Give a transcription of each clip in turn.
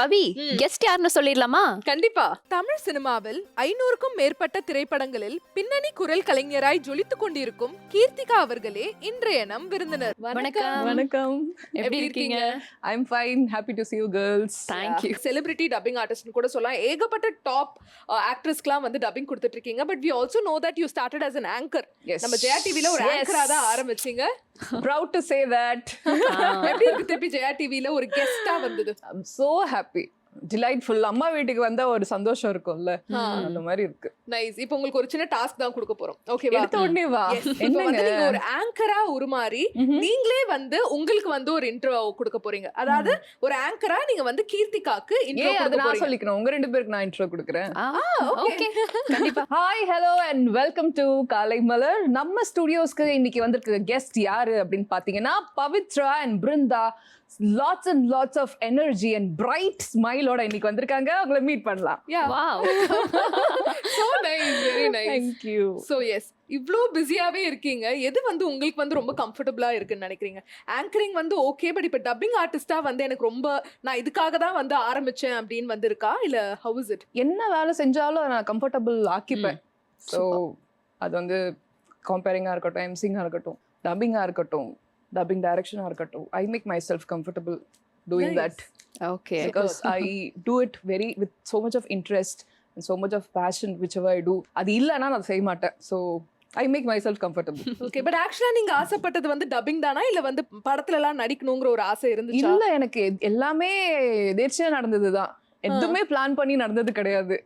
பவி. Guest யாருன்னு சொல்லிடலாமா? கண்டிப்பா. தமிழ் சினிமாவில் ஐநூறுக்கும் மேற்பட்ட திரைப்படங்களில் பின்னணி குரல் கலைஞராய் ஜொலித்துக் கொண்டிருக்கும் கீர்த்திகா அவர்களே இன்றைய நம் விருந்தினர். வணக்கம். வணக்கம். எப்படி இருக்கீங்க? I'm fine happy to see you girls. Thank you celebrity dubbing artist கூட சொல்லலாம். ஏகப்பட்ட டாப் ஆக்ட்ரஸ்க்குலாம் வந்து டப்பிங் கொடுத்துட்டு இருக்கீங்க. But we also know that you started as an anchor. Yes. நம்ம ஜெயா டிவில ஒரு. ஆங்கரா தான் ஆரம்பிச்சீங்க. Proud to say that. எப்படி இருக்கு திருப்பி ஜெயா டிவில ஒரு கெஸ்டா வந்தது. I'm so happy. Delightful அம்மா வீட்டுக்கு வந்தா ஒரு சந்தோஷம் இருக்கும்ல. அந்த மாதிரி இருக்கு. நைஸ் இப்போ உங்களுக்கு ஒரு சின்ன டாஸ்க் தான் கொடுக்க போறோம். ஓகேவா எடுத்த உடனே வா. வந்து நீங்க என்னங்க ஒரு ஆங்கரா உருமாறி. நீங்களே வந்து உங்களுக்கு வந்து ஒரு இன்ட்ரோ கொடுக்க போறீங்க. அதாவது ஒரு ஆங்கரா நீங்க வந்து கீர்த்திகாக்கு இன்ட்ரோ ஏன் அது கொடுக்க நான் சொல்லிக்கிறேன் உங்க ரெண்டு பேருக்கு நான் இன்ட்ரோ கொடுக்குறேன். ஓகே கண்டிப்பா. Hi hello and welcome to Kaalai Malar நம்ம ஸ்டுடியோஸ்க்கு இன்னைக்கு வந்திருக்க கெஸ்ட் யாரு அப்படின்னு பாத்தீங்கன்னா Pavithra and Brindha. Lots and lots of energy and bright ஸ்மைலோட இன்னைக்கு வந்திருக்காங்க. அவங்கள மீட் பண்ணலாம். Yeah wow so nice very nice thank you so yes இவ்ளோ பிஸியாவே இருக்கீங்க. எது வந்து உங்களுக்கு வந்து ரொம்ப கம்ஃபர்டபுளா இருக்குன்னு நினைக்கிறீங்க? ஆங்கரிங் வந்து ஓகே பட் இப்ப டப்பிங் ஆர்டிஸ்டா வந்து எனக்கு ரொம்ப நான் இதுக்காக தான் வந்து ஆரம்பிச்சேன் அப்படின்னு வந்து இருக்கா இல்ல ஹவு இஸ் இட் என்ன வேலை செஞ்சாலும் நான் கம்ஃபர்டபுள் ஆக்கிப்பேன். ஸோ அது வந்து கம்பேரிங்காக இருக்கட்டும் எம்சிங்காக இருக்கட்டும் டப்பிங்காக இருக்கட்டும் டப்பிங் டைரக்ஷனாக இருக்கட்டும் I make myself comfortable doing that okay because I do it very with so much of interest and so much of passion whichever I do அது இல்லைன்னா நான் செய்ய மாட்டேன். So I make myself comfortable okay but ஆக்சுவலா நீங்க ஆசைப்பட்டது வந்து dubbing தானா? இல்ல வந்து படத்துல எல்லாம் நடிக்கணுங்கிற ஒரு ஆசை இருந்துச்சா? இல்ல எனக்கு எல்லாமே எதேர்ச்சியா நடந்தது தான் எதுவுமே பிளான் பண்ணி நடந்தது கிடையாது.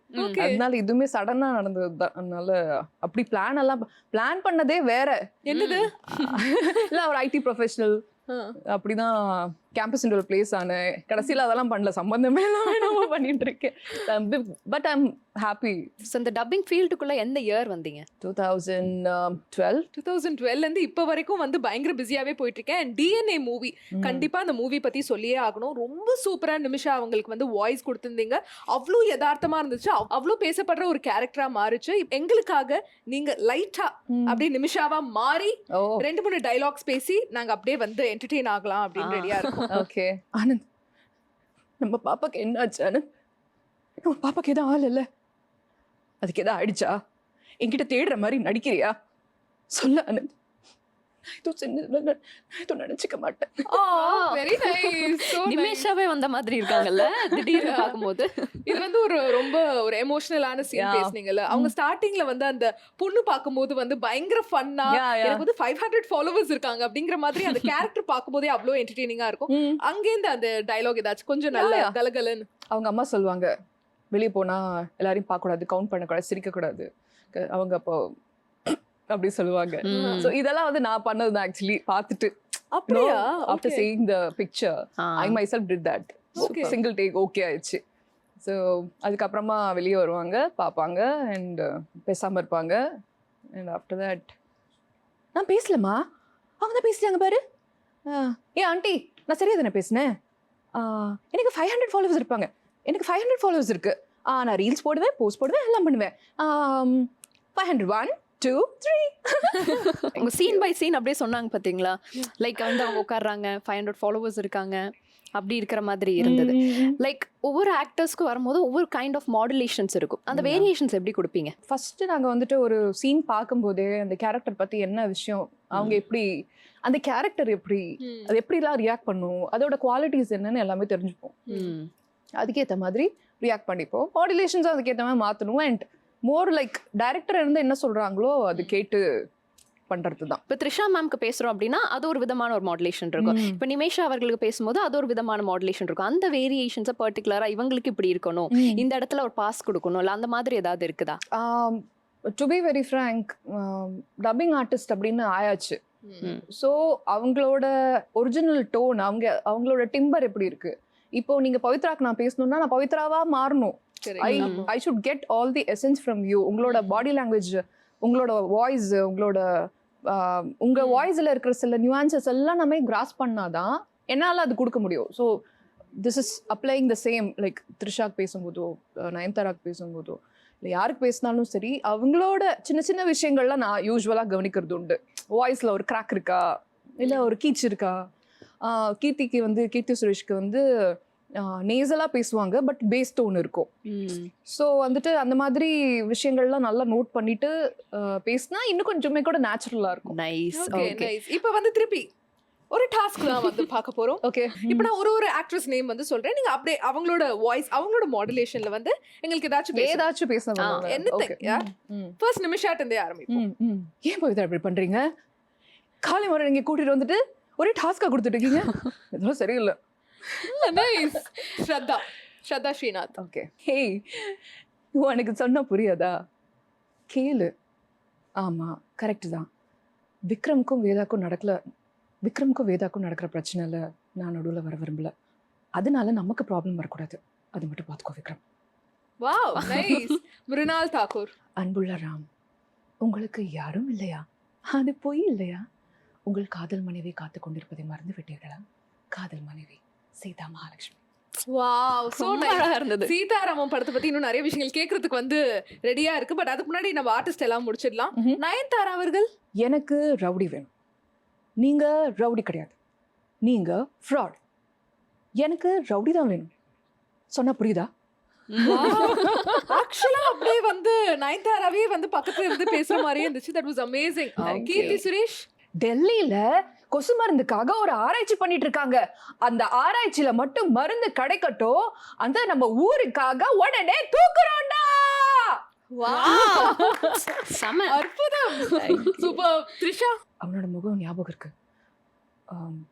அதனால இதுவுமே சடனா நடந்தது தான் அதனால அப்படி பிளான் எல்லாம் பிளான் பண்ணதே வேற. என்னது? இல்ல ஒரு ஐடி ப்ரொஃபஷனல் அப்படிதான் கேம்பஸ் இன்டர் பிளேஸ் ஆனேன் கடைசியில அதெல்லாம் பண்ணல. சம்பந்தமே இல்லாம நம்ம பண்ணிட்டு இருக்கேன் பட் ஐம் ஹாப்பி ஸோ இந்த டப்பிங் ஃபீல்டுக்குள்ள எந்த இயர் வந்தீங்க? Two thousand twelve two thousand டுவெல்ல இருந்து இப்ப வரைக்கும் வந்து பயங்கர பிஸியாவே போயிட்டு இருக்கேன். அண்ட் டிஎன்ஏ மூவி கண்டிப்பா அந்த மூவி பத்தி சொல்லியே ஆகணும். ரொம்ப சூப்பரா நிமிஷா அவங்களுக்கு வந்து வாய்ஸ் கொடுத்திருந்தீங்க. அவ்வளோ யதார்த்தமா இருந்துச்சு. அவ்- அவ்வளோ பேசப்படுற ஒரு கேரக்டரா மாறுச்சு. எங்களுக்காக நீங்க லைட்டா அப்படியே நிமிஷாவா மாறி ரெண்டு மூணு டைலாக்ஸ் பேசி நாங்க அப்படியே வந்து என்டர்டெயின் ஆகலாம் அப்படின்னு ஆ. ரெடியா இருக்கோம். ஓகே. ஆனந்த் நம்ம பாப்பாக்கு என்ன ஆச்சு ஆனந்த்? நம்ம பாப்பாக்கு எதுவும் ஆள் இல்ல. அதுக்கு எதாவது ஆயிடுச்சா? என்கிட்ட தேடுற மாதிரி நடிக்கிறியா? சொல்ல ஆனந்த். நான் எதுவும் சின்ன நான் எதுவும் நினைச்சுக்க மாட்டேன் வெரி நைஸ் நிமேஷாவே வந்த மாதிரி இருக்காங்கல்ல திடீர்னு பார்க்கும்போது இது வந்து ஒரு ரொம்ப ஒரு எமோஷனலான சீன். பேசுனீங்கல்ல. அவங்க ஸ்டார்டிங்ல வந்து அந்த பொண்ணு பார்க்கும்போது வந்து பயங்கர ஃபன்னா. எனக்கு வந்து ஃபைவ் ஹண்ட்ரட் ஃபாலோவர்ஸ் இருக்காங்க அப்படிங்கிற மாதிரி அந்த கேரக்டர் பார்க்கும்போதே அவ்வளோ என்டர்டெய்னிங்கா இருக்கும். ம். அங்கேருந்து அந்த டயலாக் ஏதாச்சும் கொஞ்சம் நல்ல. கலகலன்னு. அவங்க அம்மா சொல்லுவாங்க வெளியே போனா எல்லாரையும் பார்க்க கூடாது கவுண்ட் பண்ணக்கூடாது சிரிக்க கூடாது க- அவங்க அப்போ அப்படி சொல்லுவாங்க. ஸோ இதெல்லாம் வந்து நான் பண்ணதுதான் ஆக்சுவலி பார்த்துட்டு அப்படியா? After. Saying the picture. I myself did that Okay. Single take okay ஆயிடுச்சு. ஸோ அதுக்கப்புறமா வெளியே வருவாங்க பார்ப்பாங்க அண்ட் பேசாமல் இருப்பாங்க. அண்ட் ஆஃப்டர் தட் நான் பேசலம்மா? அவங்க தான் பேசுறாங்க பாரு. ஏ ஆண்டி நான் சரியா தானே பேசினேன்? எனக்கு ஃபைவ் ஹண்ட்ரட் ஃபாலோவர்ஸ் இருப்பாங்க. எனக்கு ஃபைவ் ஹண்ட்ரட் ஃபாலோவர்ஸ் இருக்கு. ஆ நான் ரீல்ஸ் போடுவேன் போஸ்ட் போடுவேன் எல்லாம் பண்ணுவேன். Five hundred one two three உங்க சீன் பை சீன் அப்படியே சொன்னாங்க பாத்தீங்களா? லைக் வந்து அவங்க உட்கார்றாங்க ஃபைவ் ஹண்ட்ரட் ஃபாலோவர்ஸ் இருக்காங்க அப்படி இருக்கிற மாதிரி இருந்தது. லைக் ஒவ்வொரு ஆக்டர்ஸ்க்கு வரும்போது ஒவ்வொரு கைண்ட் ஆஃப் மாடுலேஷன்ஸ் இருக்கும். அந்த. வேரியேஷன்ஸ் எப்படி கொடுப்பீங்க? ஃபர்ஸ்ட் நாங்க வந்துட்டு ஒரு சீன் பார்க்கும்போதே அந்த கேரக்டர் பத்தி என்ன விஷயம் அவங்க எப்படி அந்த கேரக்டர் எப்படி அது எப்படிலாம் ரியாக்ட் பண்ணும் அதோட குவாலிட்டிஸ் என்னன்னு எல்லாமே தெரிஞ்சுப்போம். அதுக்கேற்ற மாதிரி ரியாக்ட் பண்ணிப்போம். மாடுலேஷன்ஸ் அதுக்கேற்ற மாதிரி மாற்றணும் அண்ட் மோர் லைக் டைரக்டர் இருந்து என்ன சொல்றாங்களோ அது கேட்டு பண்றது தான் இப்போ த்ரிஷா மேம்க்கு பேசுறோம் அப்படின்னா அது ஒரு விதமான ஒரு மாடுலேஷன் இருக்கும். இப்போ நிமேஷா அவர்களுக்கு பேசும்போது அது ஒரு விதமான மாடுலேஷன் இருக்கும். அந்த வேரியேஷன்ஸை பர்டிகுலரா இவங்களுக்கு இப்படி இருக்கணும். இந்த இடத்துல ஒரு பாஸ் கொடுக்கணும். இல்ல அந்த மாதிரி ஏதாவது இருக்குதா? To be very frank dubbing artist அப்படின்னு ஆயாச்சு. ஸோ அவங்களோட ஒரிஜினல் டோன் அவங்க அவங்களோட டிம்பர் எப்படி இருக்கு? இப்போ நீங்க பவித்ராக்கு நான் பேசணும்னா நான் பவித்ராவா மாறணும். I I should get all the essence from you உங்களோட பாடி லாங்குவேஜ் உங்களோட வாய்ஸ் உங்களோட உங்க. வாய்ஸ்ல இருக்கிற சில நியூஆன்சஸ் எல்லாம் நம்ம கிராஸ் பண்ணாதான் என்னால அது கொடுக்க முடியும். So this is applying the same like த்ரிஷாக்கு பேசும்போதோ அஹ், நயன்தாராக்கு பேசும்போதோ இல்லை யாருக்கு பேசினாலும் சரி அவங்களோட சின்ன சின்ன விஷயங்கள்லாம் நான் யூஸ்வலாக கவனிக்கிறது உண்டு. வாய்ஸில் ஒரு கிராக் இருக்கா? இல்லை ஒரு கீச் இருக்கா? கீர்த்திக்கு வந்து கீர்த்தி சுரேஷ்க்கு வந்து நேசலாக பேசுவாங்க பட் பேஸ் டோன் இருக்கும். ஸோ வந்துட்டு அந்த மாதிரி விஷயங்கள்லாம் நல்லா நோட் பண்ணிட்டு பேசினா இன்னும் கொஞ்சமே கூட நேச்சுரலாக இருக்கும். நைஸ் ஓகே இப்போ வந்து திருப்பி ஒரு டாஸ்க் தான் வந்து பார்க்க போறோம். ஓகே இப்போ நான் ஒரு ஒரு ஆக்ட்ரஸ் நேம் வந்து சொல்றேன். நீங்க அப்படியே அவங்களோட வாய்ஸ் அவங்களோட மாடுலேஷன்ல வந்து எங்களுக்கு ஏதாச்சும் பேச ஏதாச்சும் பேச anything, yeah. ஃபர்ஸ்ட் நிமிஷாட் இருந்தே ஆரம்பிப்போம். ஏன் பவித்ரா இப்படி பண்றீங்க? காலை முறை நீங்க கூட்டிட்டு வந்துட்டு ஒரே டாஸ்கா கொடுத்துட்டு இருக்கீங்க. இதெல்லாம் சரியில்லை. Nice Shraddha Shraddha Srinath okay hey உனக்கு சொன்னா புரியாதா? கேளு. ஆமா கரெக்ட் தான். விக்ரம்க்கும் வேதாக்கும் நடக்கல விக்ரம்க்கும் வேதாக்கும் நடக்கிற பிரச்சனைல நான் நடுவில் வர விரும்பல. அதனால நமக்கு ப்ராப்ளம் வரக்கூடாது. அது மட்டும் பார்த்துக்கோ விக்ரம். வாவ் நைஸ் மிருனால் தாக்கூர் அன்புள்ள ராம் உங்களுக்கு யாரும் இல்லையா? அது பொய் இல்லையா? உங்கள் காதல் மனைவி காத்து கொண்டிருப்பதை மறந்து விட்டீர்களா? காதல் மனைவி. சீதா மகாலட்சுமி. வாவ் சோ இருந்தது. சீதாராமன் படத்தை பத்தி இன்னும் நிறைய விஷயங்கள் கேட்கறதுக்கு வந்து ரெடியா இருக்கு. பட் அதுக்கு முன்னாடி நம்ம ஆர்டிஸ்ட் எல்லாம் முடிச்சிடலாம். நயன்தாரா அவர்கள்? எனக்கு ரவுடி வேணும். நீங்க ரவுடி கிடையாது. நீங்க ஃப்ராட் எனக்கு ரவுடி தான் வேணும். சொன்னா புரியுதா? ஆக்சுவலா அப்படியே வந்து நயன்தாராவே வந்து பக்கத்துல இருந்து பேசுற மாதிரியே இருந்துச்சு. That was amazing Keerthy. Suresh? டெல்லியில கொசு மருந்துக்காக ஒரு ஆராய்ச்சி பண்ணிட்டு இருக்காங்க அந்த ஆராய்ச்சியில மட்டும் மருந்து கிடைக்கட்டும். அந்த நம்ம ஊருக்காக உடனே தூக்குறோம்டா! செம. அற்புதம். சூப்பர். த்ரிஷா? அவனோட முகம் ஞாபகம் இருக்கு.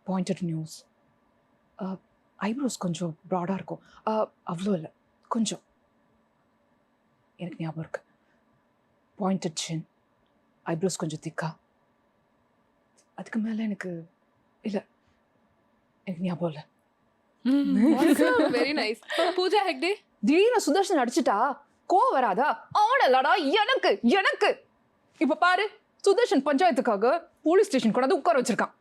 பாயிண்டட் நியூஸ் ஐப்ரோஸ் கொஞ்சம் ப்ராடாக இருக்கும். அவ்வளோ இல்லை. கொஞ்சம். எனக்கு ஞாபகம் இருக்கு. பாயிண்டட் சின் ஐப்ரோஸ் கொஞ்சம் திக்கா அதுக்கு மேலே எனக்கு இல்லை. எனக்கு ஞாபகம் இல்லை. Very nice Pooja Hegde? திடீர்னு சுதர்ஷன் அடிச்சிட்டா கோவம் வராதா? ஆடலடா எனக்கு எனக்கு. இப்ப பாரு சுதர்ஷன் பஞ்சாயத்துக்காக போலீஸ் ஸ்டேஷன் கொண்டாந்து உட்கார வச்சிருக்கான்.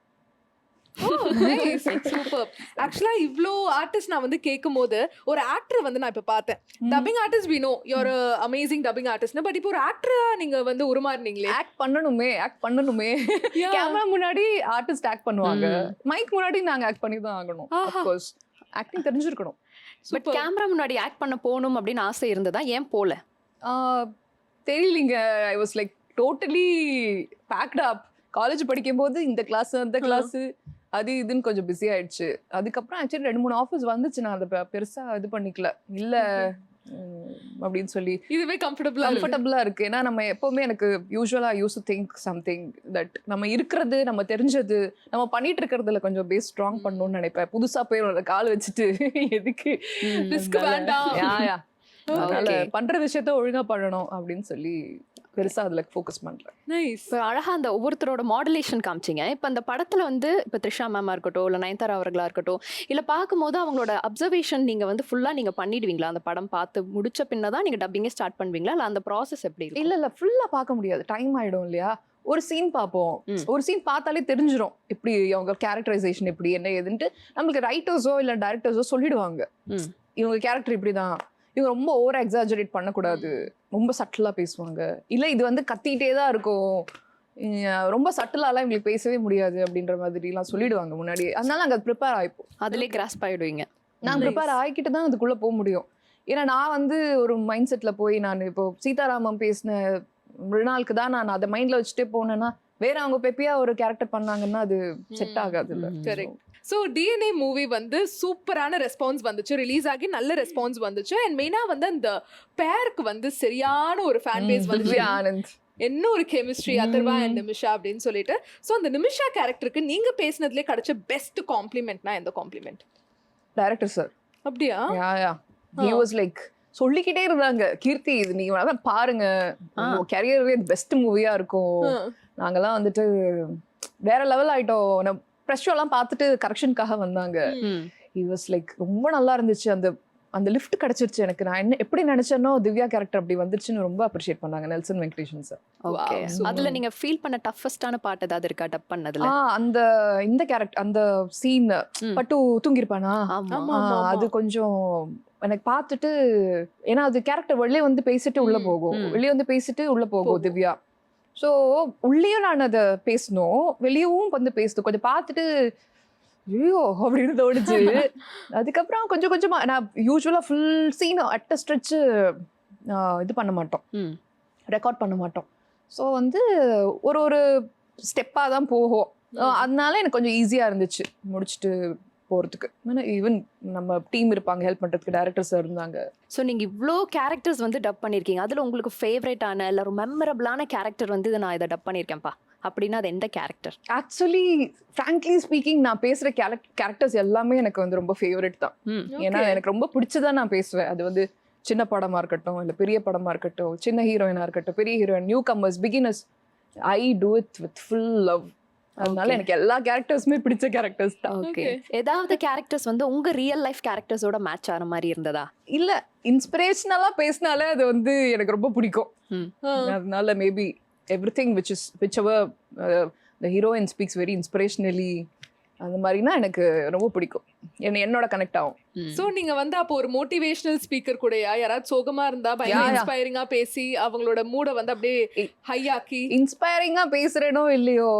ஆக்சுவலா இவ்ளோ ஆர்டிஸ்ட் நான் வந்து கேட்கும் போது ஒரு ஆக்டர் வந்து நான் இப்ப பார்த்தேன். Dubbing artist we know your amazing dubbing artist but இப்போ ஒரு ஆக்டரா நீங்க வந்து உருமாறுனீங்களே? ஆக்ட் பண்ணணுமே ஆக்ட் பண்ணணுமே. கேமரா முன்னாடி ஆர்டிஸ்ட் ஆக்ட் பண்ணுவாங்க. மைக் முன்னாடி நாங்க ஆக்ட் பண்ணி தான் ஆகணும். ஆக்டிங் தெரிஞ்சிருக்கணும். பட் கேமரா முன்னாடி ஆக்ட் பண்ண போகணும் அப்படின்னு ஆசை இருந்ததா? ஏன் போல? ஆஹ், தெரியலீங்க. I was like totally packed up college படிக்கும்போது இந்த கிளாஸ் அந்த கிளாஸ் அது இதுன்னு கொஞ்சம் பிஸி ஆயிடுச்சு. அதுக்கப்புறம் ஆக்சுவலி ரெண்டு மூணு ஆஃபர்ஸ் வந்துச்சு. நான் அதை பெ- பெருசா இது பண்ணிக்கல. இல்ல அப்படின்னு சொல்லி இதுவே கம்ஃபர்டபுளா கம்ஃபர்டபுளா இருக்கு. ஏன்னா நம்ம எப்பவுமே எனக்கு யூஸ்வலா use to think something that நம்ம இருக்கிறது நம்ம தெரிஞ்சது நம்ம பண்ணிட்டு இருக்கிறதுல கொஞ்சம் பேஸ் ஸ்ட்ராங் பண்ணணும்னு நினைப்பேன். புதுசா போய் ஒரு கால் வச்சுட்டு எதுக்கு? Risk வேண்டாம். பண்ற விஷயத்த ஒழுங்கா பண்ணணும் அப்படின்னு சொல்லி பெருசா அதுல ஃபோக்கஸ் பண்றேன் நைஸ் இப்போ அழகா அந்த ஒவ்வொருத்தரோட மாடுலேஷன் காமிச்சிங்க. இப்போ அந்த படத்துல வந்து இப்போ த்ரிஷா மேமா இருக்கட்டும் இல்லை நயன்தாரா அவர்களா இருக்கட்டும் இல்லை பார்க்கும்போது அவங்களோட அப்சர்வேஷன் நீங்க வந்து ஃபுல்லா நீங்க பண்ணிடுவீங்களா? அந்த படம் பார்த்து முடிச்ச பின்ன தான் நீங்க டப்பிங்கே ஸ்டார்ட் பண்ணுவீங்களா? இல்லை அந்த ப்ராசஸ் எப்படி இருக்கும்? இல்ல இல்ல ஃபுல்லா பார்க்க முடியாது. டைம் ஆயிடும் இல்லையா? ஒரு சீன் பார்ப்போம். ஒரு சீன் பார்த்தாலே தெரிஞ்சிரும். எப்படி அவங்க கேரக்டரைசேஷன் எப்படி என்ன ஏதுன்ட்டு நம்மளுக்கு ரைட்டர்ஸோ இல்ல டைரக்டர்ஸோ சொல்லிடுவாங்க. இவங்க கேரக்டர் இப்படிதான். இவங்க ரொம்ப ஓவர் எக்ஸாஜரேட் பண்ணக்கூடாது ரொம்ப சட்டிலா பேசுவாங்க. இல்ல இது வந்து கத்திட்டே தான் இருக்கும். ரொம்ப சட்டிலாலாம் இவங்களுக்கு பேசவே முடியாது அப்படின்ற மாதிரிலாம் சொல்லிடுவாங்க முன்னாடியே. அதனால நாங்க ப்ரிப்பேர் ஆயிப்போம். அதிலே கிராஸ் ஆயிடுவீங்க. நான் Nice. ப்ரிப்பேர் ஆகிக்கிட்டு தான் அதுக்குள்ள போக முடியும். ஏன்னா நான் வந்து ஒரு மைண்ட் செட்ல போய் நான் இப்போ சீதாராமன் பேசின மிருனாளுக்கு தான் நான் அதை மைண்ட்ல வச்சுட்டே போனேன்னா வேற அவங்க பெப்பியா ஒரு கேரக்டர் பண்ணாங்கன்னா அது செட். ஆகாது இல்ல. ஸோ டிஎன்ஏ மூவி வந்து சூப்பரான ரெஸ்பான்ஸ் வந்துச்சு. ரிலீஸ் ஆகி நல்ல ரெஸ்பான்ஸ் வந்துச்சு. அண்ட் மெயினா வந்து அந்த பேருக்கு வந்து சரியான ஒரு ஃபேன் பேஸ் வந்துச்சு. ஆனந்த். என்ன ஒரு கெமிஸ்ட்ரி. அதர்வா அண்ட் நிமிஷா அப்படின்னு சொல்லிட்டு. ஸோ அந்த நிமிஷா கேரக்டருக்கு நீங்க பேசினதுலேயே கிடைச்ச பெஸ்ட் காம்ப்ளிமெண்ட்னா எந்த காம்ப்ளிமெண்ட் டைரக்டர் சார் அப்படியா? யா ஹி வாஸ் லைக் சொல்லிக்கிட்டே இருந்தாங்க. கீர்த்தி இது நீங்க வேணா பாருங்க. கேரியரே பெஸ்ட் மூவியா இருக்கும். நாங்கெல்லாம் வந்துட்டு வேற லெவல் ஆயிட்டோம். ப்ரெஷ் எல்லாம் பார்த்துட்டு கரெக்ஷனுக்காக வந்தாங்க. ஹி வாஸ் லைக் ரொம்ப நல்லா இருந்துச்சு. அந்த அந்த லிஃப்ட் கிடைச்சிருச்சு எனக்கு. நான் என்ன எப்படி நினைச்சேனோ திவ்யா கேரக்டர் அப்படி வந்துருச்சுன்னு ரொம்ப அப்ரிஷியேட் பண்ணாங்க நெல்சன் வெங்கடேஷன் சார் ஓகே. அதுல நீங்க ஃபீல் பண்ண டஃபஸ்டான பாட்டு ஏதாவது இருக்கா? டப் பண்ணதுல? ஆ அந்த இந்த கேரக்டர் அந்த சீன். பட்டு தூங்கிருப்பானா அது கொஞ்சம் எனக்கு பார்த்துட்டு ஏன்னா அது கேரக்டர் வெளியே வந்து பேசிட்டு உள்ள போகும். வெளியே வந்து பேசிட்டு உள்ள போகும். திவ்யா. ஸோ உள்ளேயும் நான் அதை பேசணும் வெளியவும் வந்து பேசணும். கொஞ்சம் பார்த்துட்டு ஐயோ அப்படின்னு தோணுச்சு. அதுக்கப்புறம் கொஞ்சம் கொஞ்சமா நான் யூஸ்வலாக ஃபுல் சீன் அட்ட ஸ்ட்ரெச்சு இது பண்ண மாட்டோம். ரெக்கார்ட் பண்ண மாட்டோம். ஸோ வந்து ஒரு ஒரு ஸ்டெப்பாக தான் போகும். அதனால எனக்கு கொஞ்சம் ஈஸியாக இருந்துச்சு. முடிச்சுட்டு போகிறதுக்கு ஈவன் நம்ம டீம் இருப்பாங்க ஹெல்ப் பண்ணுறதுக்கு டேரக்டர்ஸ் இருந்தாங்க. ஸோ நீங்கள் இவ்வளோ கேரக்டர்ஸ் வந்து டப் பண்ணியிருக்கீங்க அதில் உங்களுக்கு ஃபேவரட்டான இல்லை ஒரு மெமரபிளான கேரக்டர் வந்து இதை நான் இதை டப் பண்ணியிருக்கேன்ப்பா அப்படின்னா அது எந்த கேரக்டர் ஆக்சுவலி ஃப்ராங்க்லி ஸ்பீக்கிங் நான் பேசுகிற கேரக்டர்ஸ் எல்லாமே எனக்கு வந்து ரொம்ப ஃபேவரட் தான். ஏன்னா எனக்கு ரொம்ப பிடிச்சதா நான் பேசுவேன். அது வந்து சின்ன படமா இருக்கட்டும் இல்ல பெரிய படமா இருக்கட்டும் சின்ன ஹீரோயினா இருக்கட்டும் பெரிய heroine newcomers beginners I do it with full love அதனால. எனக்கு எல்லா கேரக்டர்ஸுமே பிடிச்ச கேரக்டர்ஸ் தான் ஓகே. ஏதாவது கேரக்டர்ஸ் வந்து உங்கள் ரியல் லைஃப் கேரக்டர்ஸோட மேட்ச் ஆகிற மாதிரி இருந்ததா இல்ல இன்ஸ்பிரேஷனலா பேசினாலே அது வந்து எனக்கு ரொம்ப பிடிக்கும் ம். அதனால maybe everything which is which our the heroine speaks very inspirationally அந்த மாதிரினா எனக்கு ரொம்ப பிடிக்கும். என்ன என்னோட கனெக்ட் ஆகும். சோ நீங்க வந்து அப்போ ஒரு மோட்டிவேஷனல் ஸ்பீக்கர் கூடயா? யாராவது சோகமா இருந்தா பயங்கர. இன்ஸ்பைரிங்கா பேசி அவங்களோட மூட வந்து அப்படியே ஏய். ஹை ஆக்கி. இன்ஸ்பைரிங்கா பேசுறேனோ இல்லையோ?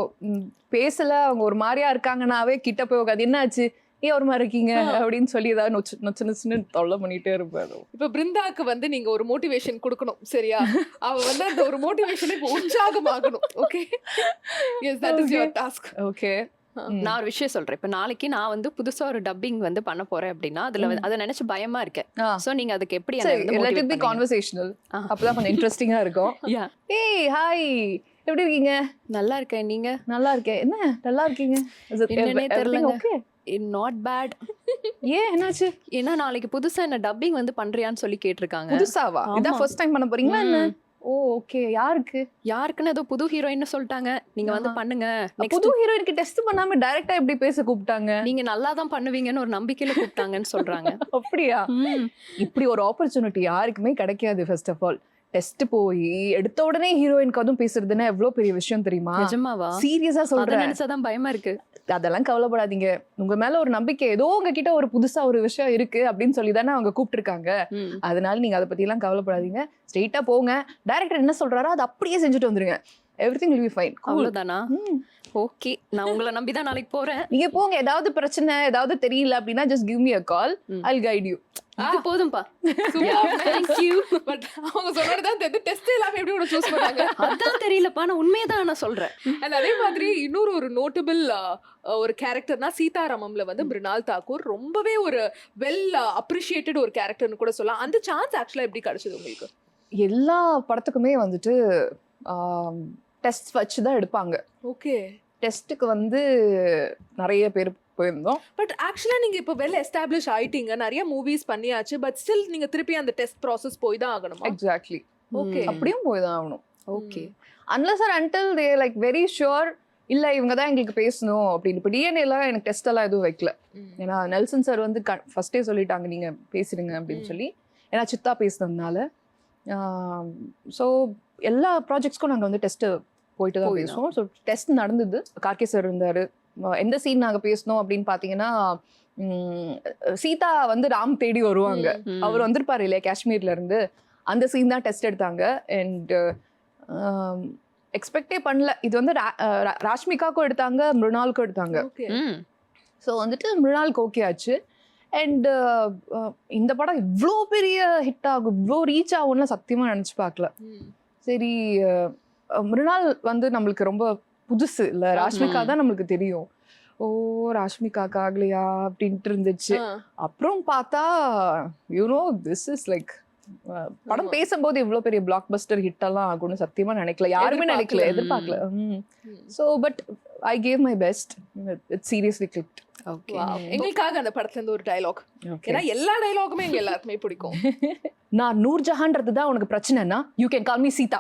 பேசல அவங்க ஒரு மாதிரியா இருக்காங்கனாவே கிட்ட போய் உட்காந்து என்னாச்சு? ஏன் ஒரு மாதிரி இருக்கீங்க? அப்படின்னு சொல்லி ஏதாவது நொச்சு நொச்சு நொச்சுன்னு தொல்லை பண்ணிட்டே இருப்பாரு இப்ப பிருந்தாக்கு வந்து நீங்க ஒரு மோட்டிவேஷன் கொடுக்கணும் சரியா? அவ வந்து அந்த ஒரு மோட்டிவேஷன் இப்ப உற்சாகமாகணும் okay yes that is your task okay நான் ஒரு விஷயம் சொல்றேன். இப்போ நாளைக்கு நான் வந்து புதுசா ஒரு டப்பிங் வந்து பண்ண போறேன் அப்படின்னா அதுல அதை நினைச்சு பயமா இருக்கேன். ஸோ நீங்க அதுக்கு எப்படி லெட் இட் பி? கான்வர்சேஷனல். அப்பதான் கொஞ்சம் இன்ட்ரெஸ்டிங்கா இருக்கும். ஏய் ஹாய் எப்படி இருக்கீங்க? நல்லா இருக்கேன். நீங்க? நல்லா இருக்கேன். என்ன? நல்லா இருக்கீங்க? என்னன்னே தெரியலங்க. ஓகே நாட் பேட் ஏன்? என்னாச்சு? ஏன்னா நாளைக்கு புதுசா என்ன டப்பிங் வந்து பண்றியான்னு சொல்லி கேட்டிருக்காங்க. புதுசாவா? இதான். ஃபர்ஸ்ட் டைம் பண்ண போறீங்களா என்ன. Oh okay. யாருக்கு? யாருக்குன்னு ஏதோ புது ஹீரோயின் சொல்லிட்டாங்க. நீங்க வந்து. பண்ணுங்க. புது ஹீரோயினுக்கு டெஸ்ட் பண்ணாம டைரக்டா எப்படி பேச கூப்பிட்டாங்க? நீங்க நல்லா தான் பண்ணுவீங்கன்னு ஒரு நம்பிக்கையில கூப்பிட்டாங்கன்னு சொல்றாங்க. அப்படியா. இப்படி ஒரு ஆப்பர்ச்சுனிட்டி யாருக்குமே கிடைக்காது ஃபர்ஸ்ட் ஆஃப் ஆல் டெஸ்ட் போய் எடுத்த உடனே ஹீரோயினுக்கு அதுவும் பேசுறதுன்னா எவ்வளவு பெரிய விஷயம் தெரியுமா? நிஜமாவா? சீரியஸா சொல்றேன் நினைச்சாதான் பயமா இருக்கு. அதெல்லாம் கவலைப்படாதீங்க. உங்க மேல ஒரு நம்பிக்கை ஏதோ உங்ககிட்ட ஒரு புதுசா ஒரு விஷயம் இருக்கு அப்படின்னு சொல்லி தானே அவங்க கூப்பிட்டுருக்காங்க. அதனால நீங்க அதை பத்தி எல்லாம் கவலைப்படாதீங்க ஸ்ட்ரெயிட்டா போங்க. டைரக்டர் என்ன சொல்றாரோ அதை அப்படியே செஞ்சுட்டு வந்துருங்க. Everything will be fine அவ்வளவுதானா? ஓகே நான் உங்களை நம்பி தான் நாளைக்கு போறேன். நீங்க போங்க. ஏதாவது பிரச்சனை ஏதாவது தெரியல அப்படின்னா just give me a call. I guide you இது போதும்பா. தேங்க் யூ பட் அவங்க சொன்னது தான் தெரியுது. டெஸ்ட் எல்லாமே எப்படி உன சூஸ் பண்ணாங்க? அதான் தெரியலப்பா. நான் உண்மையை தான் நான் சொல்றேன். அண்ட் அதே மாதிரி இன்னொரு ஒரு நோட்டபிள் ஒரு கேரக்டர்னா சீதாராமம்ல வந்து மிருணால் தாக்கூர். ரொம்பவே ஒரு வெல் அப்ரிஷியேட்டட் ஒரு கேரக்டர்னு கூட சொல்லலாம். அந்த சான்ஸ் ஆக்சுவலா எப்படி கிடைச்சது உங்களுக்கு? எல்லா படத்துக்குமே வந்துட்டு டெஸ்ட் வச்சு தான் எடுப்பாங்க. ஓகே டெஸ்ட்டுக்கு வந்து நிறைய பேர் போயிருந்தோம். பட் ஆக்சுவலா நீங்க இப்போ வெல் எஸ்டாப்ளிஷ் ஆயிட்டீங்க. நிறைய மூவிஸ் பண்ணியாச்சு. பட் ஸ்டில் நீங்க திருப்பி அந்த டெஸ்ட் ப்ராசஸ் போய் தான் ஆகணுமா? Exactly Okay. அப்படியும் போய் தான் ஆகணும். Okay unless or until they like very sure இல்ல இவங்க தான் எங்களுக்கு பேசணும் அப்படின்னு. இப்போ டிஎன்ஏ எல்லாம் எனக்கு டெஸ்ட் எல்லாம் எதுவும் வைக்கல. ஏன்னா நெல்சன் சார் வந்து ஃபர்ஸ்டே சொல்லிட்டாங்க நீங்க பேசிடுங்க அப்படின்னு. சொல்லி. ஏன்னா சித்தா பேசுனதுனால. ஸோ எல்லா ப்ராஜெக்ட்ஸ்க்கும் நாங்கள் வந்து டெஸ்ட்டு போயிட்டு தான் போய் தான். பேசுவோம். ஸோ டெஸ்ட் நடந்தது. கார்கே சார் இருந்தார். எந்த சீன் நாங்கள் பேசணும் அப்படின்னு பார்த்தீங்கன்னா சீதா வந்து ராம் தேடி வருவாங்க. அவர் வந்திருப்பாரு இல்லையா காஷ்மீர்ல இருந்து. அந்த சீன் தான் டெஸ்ட் எடுத்தாங்க. அண்ட் எக்ஸ்பெக்டே பண்ணல. இது வந்து ரா- அஹ் ரா- ராஷ்மிகாவுக்கும் எடுத்தாங்க மிருணாலுக்கும் எடுத்தாங்க. ஸோ வந்துட்டு மிருணாலுக்கு ஓகே ஆச்சு. அண்ட் இந்த படம் இவ்வளோ பெரிய ஹிட் ஆகும் இவ்வளோ ரீச் ஆகும்லாம் சத்தியமாக நினச்சி பார்க்கல சரி மிருணால் வந்து நம்மளுக்கு ரொம்ப புதுசு. இல்லை ராஷ்மிகா. தான் நம்மளுக்கு தெரியும். ஓ ராஷ்மிகாக்கு ஆகலையா அப்படின்ட்டு இருந்துச்சு. அப்புறம் பார்த்தா யூனோ திஸ் இஸ் லைக் படம். பேசும்போது இவ்வளோ பெரிய பிளாக் பஸ்டர் ஹிட் எல்லாம் ஆகும்னு சத்தியமா நினைக்கல. யாருமே நினைக்கல எதிர்பார்க்கல. So but I gave my best it seriously clicked okay எங்களுக்காக அந்த படத்துல இருந்து ஒரு டயலாக் ஏன்னா எல்லா டயலாகுமே எங்க எல்லாருக்குமே பிடிக்கும். நான் நூர் ஜஹான்றது தான் உனக்கு பிரச்சனைனா you can call me Sita.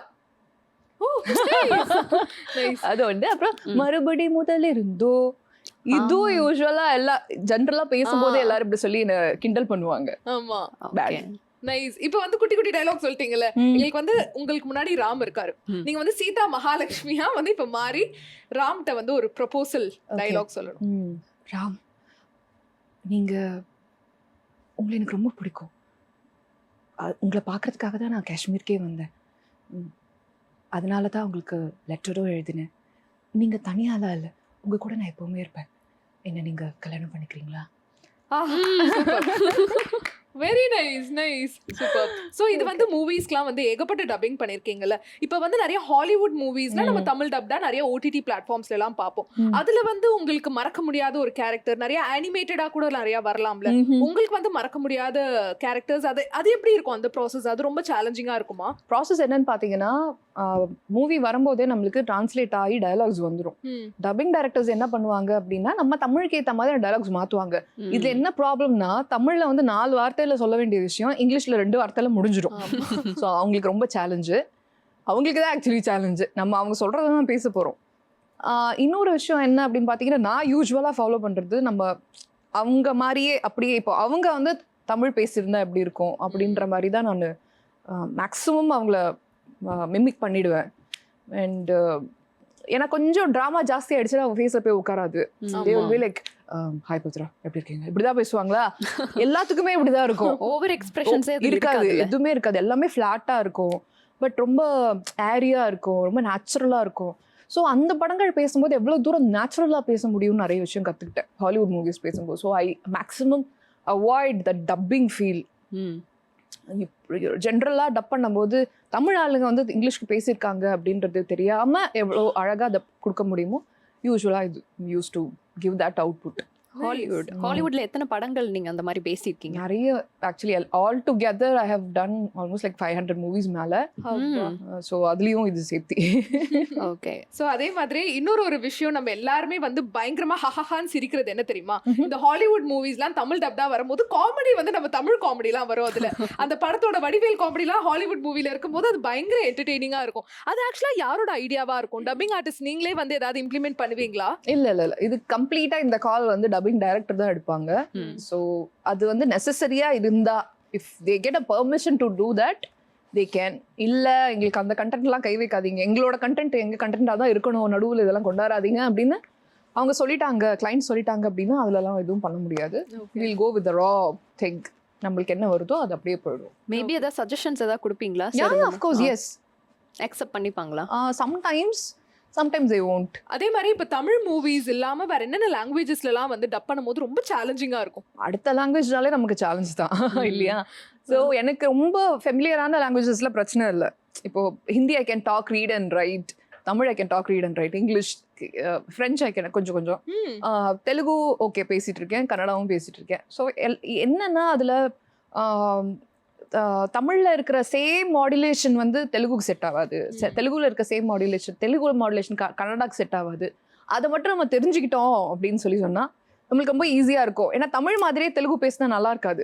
அது வந்து அப்புறம். மறுபடி முதல் இருந்தோ இதுவும். யூஸ்வலா எல்லா ஜென்ரலா பேசும்போது. எல்லாரும் இப்படி சொல்லி என்ன கிண்டல் பண்ணுவாங்க ஆமா. நைஸ் இப்போ வந்து குட்டி குட்டி டயலாக் சொல்லிட்டீங்கல்ல எங்களுக்கு வந்து உங்களுக்கு முன்னாடி ராம் இருக்காரு. நீங்க வந்து சீதா மகாலட்சுமியா வந்து இப்ப மாறி ராம்கிட்ட வந்து ஒரு ப்ரொபோசல் டயலாக் சொல்லணும். ராம் நீங்க உங்களை எனக்கு ரொம்ப பிடிக்கும் உங்களை பார்க்கறதுக்காக தான் நான் காஷ்மீருக்கே வந்தேன். அதனால தான் உங்களுக்கு லெட்டரும் எழுதினேன். நீங்க தனியாலாம் இல்லை உங்க கூட நான் எப்பவுமே இருப்பேன். என்ன நீங்க கல்யாணம் பண்ணிக்கிறீங்களா? Very nice nice super. So இது வந்து மூவிஸ்க்குலாம் வந்து ஏகப்பட்ட டப்பிங் பண்ணிருக்கீங்கல்ல இப்போ வந்து நிறைய ஹாலிவுட் மூவிஸ்ல நம்ம. தமிழ் டப் தான் நிறைய ஓடிடி பிளாட்ஃபார்ம்ஸ்ல எல்லாம் பார்ப்போம். அதுல வந்து உங்களுக்கு மறக்க முடியாத ஒரு கேரக்டர் நிறைய அனிமேட்டடா கூட நிறைய வரலாம்ல. உங்களுக்கு வந்து மறக்க முடியாத கேரக்டர்ஸ் அது அது எப்படி இருக்கும் அந்த ப்ராசஸ் அது ரொம்ப சேலஞ்சிங்கா இருக்குமா? ப்ராசஸ் என்னன்னு பார்த்தீங்கன்னா மூவி வரும்போதே நம்மளுக்கு டிரான்ஸ்லேட் ஆகி டயலாக்ஸ் வந்துடும் டப்பிங் டைரக்டர்ஸ் என்ன பண்ணுவாங்க அப்படின்னா நம்ம தமிழுக்கு ஏற்ற மாதிரி டயலாக்ஸ் மாற்றுவாங்க இதுல என்ன ப்ராப்ளம்னா தமிழ்ல வந்து நாலு வார்த்தையில சொல்ல வேண்டிய விஷயம் இங்கிலீஷ்ல ரெண்டு வார்த்தையில முடிஞ்சிடும் ஸோ அவங்களுக்கு ரொம்ப சேலஞ்சு அவங்களுக்கு தான் ஆக்சுவலி சேலஞ்சு நம்ம அவங்க சொல்கிறத தான் பேச போகிறோம் இன்னொரு விஷயம் என்ன அப்படின்னு பார்த்தீங்கன்னா நான் யூஸ்வலாக ஃபாலோ பண்ணுறது நம்ம அவங்க மாதிரியே அப்படியே இப்போ அவங்க வந்து தமிழ் பேசியிருந்தா எப்படி இருக்கும் அப்படின்ற மாதிரி தான் நான் மேக்ஸிமம் அவங்கள மிமிக் பண்ணிடுவேன். அண்ட் எனக்கு கொஞ்சம் ட்ராமா ஜாஸ்தி ஆயிடுச்சுன்னா அவங்க ஃபேஸில் போய் உட்காராது. லைக் ஹாய் பத்ரா எப்படி இருக்கீங்க? இப்படிதான் பேசுவாங்களா? எல்லாத்துக்குமே இப்படிதான் இருக்கும். ஓவர் எக்ஸ்பிரஷன்ஸே இருக்காது எதுவுமே இருக்காது. எல்லாமே ஃப்ளாட்டா இருக்கும். பட் ரொம்ப ஏரியா இருக்கும். ரொம்ப நேச்சுரலா இருக்கும். ஸோ அந்த படங்கள் பேசும்போது எவ்வளோ தூரம் நேச்சுரலாக பேச முடியும்னு நிறைய விஷயம் கற்றுக்கிட்டேன் ஹாலிவுட் மூவிஸ் பேசும்போது. So I maximum avoid the dubbing feel ஜென்ரலாக டப் பண்ணும்போது தமிழ் ஆளுங்க வந்து இங்கிலீஷ்க்கு பேசியிருக்காங்க அப்படின்றது தெரியாமல் எவ்வளோ அழகாக அதை கொடுக்க முடியுமோ? யூஸ்வலாக இது use to give that output Hollywood. ஹாலிவுட்ல எத்தனை படங்கள் நீங்க அந்த மாதிரி பேசியிருக்கீங்க? நிறைய actually all together I have done almost like five hundred movies மேலே. ஸோ அதுலேயும் இது சேர்த்தி. ஓகே சோ அதே மாதிரி இன்னொரு ஒரு விஷயம் நம்ம எல்லாருமே வந்து பயங்கரமா ஹஹஹான்னு சிரிக்கிறது என்ன தெரியுமா? இந்த ஹாலிவுட் மூவிஸ்லாம் தமிழ் டப்டா வரும்போது காமெடி வந்து நம்ம தமிழ் காமெடிலாம் வரும் அதுல. அந்த படத்தோட வடிவேல் காமெடிலாம் ஹாலிவுட் மூவில இருக்கும்போது அது பயங்கர என்டர்டெய்னிங்கா இருக்கும். அது ஆக்சுவலா யாரோட ஐடியாவா இருக்கும்? டப்பிங் ஆர்டிஸ்ட் நீங்களே வந்து ஏதாவது இம்ப்ளிமெண்ட் பண்ணுவீங்களா? இல்ல இல்ல இது கம்ப்ளீட்டா இந்த கால் வந்து டப்பிங் டைரக்டர் தான் எடுப்பாங்க. ஸோ அது வந்து நெசசரியா இருந்தா if they get a permission to do that they can இல்ல எங்களுக்கு அந்த கண்டென்ட்லாம் கை வைக்காதீங்க. எங்களோட கண்டென்ட் எங்க கண்டென்ட்டாக தான் இருக்கணும். நடுவில் இதெல்லாம் கொண்டாடாதீங்க அப்படின்னு அவங்க சொல்லிட்டாங்க. கிளைண்ட் சொல்லிட்டாங்க அப்படின்னா அதுலலாம் எதுவும் பண்ண முடியாது. Will go with raw thing நம்மளுக்கு என்ன வருதோ அது அப்படியே போயிடும். மேபி ஏதாவது சஜஷன்ஸ் ஏதாவது கொடுப்பீங்களா? Yeah of course yes accept பண்ணிப்பாங்களா? Sometimes sometimes I won't. அதே மாதிரி இப்ப தமிழ் மூவிஸ் இல்லாம வேற என்னென்ன லாங்குவேஜஸ்ல எல்லாம் வந்து டப் பண்ணும்போது ரொம்ப சேலஞ்சிங்கா இருக்கும். அடுத்த லாங்குவேஜ்னாலே நமக்கு சேலஞ்ச் தான் இல்லையா? ஸோ எனக்கு ரொம்ப ஃபெமிலியரான லாங்குவேஜஸ்ல பிரச்சனை இல்லை. இப்போ Hindi I can talk read and write Tamil I can talk read and write English French I can கொஞ்சம் கொஞ்சம். தெலுங்கு ஓகே பேசிட்டு இருக்கேன் கன்னடாவும் பேசிட்டு இருக்கேன். ஸோ எல் என்னன்னா அதில் தமிழில் இருக்கிற சேம் மாடுலேஷன் வந்து தெலுங்குக்கு செட் ஆகாது. தெலுங்குல இருக்க சேம் மாடுலேஷன் தெலுங்கு மாடுலேஷன் கன்னடாக்கு செட் ஆகாது அதை மட்டும் நம்ம தெரிஞ்சுக்கிட்டோம் அப்படின்னு சொல்லி சொன்னா நம்மளுக்கு ரொம்ப ஈஸியாக இருக்கும். ஏன்னா தமிழ் மாதிரியே தெலுங்கு பேசினா நல்லா இருக்காது.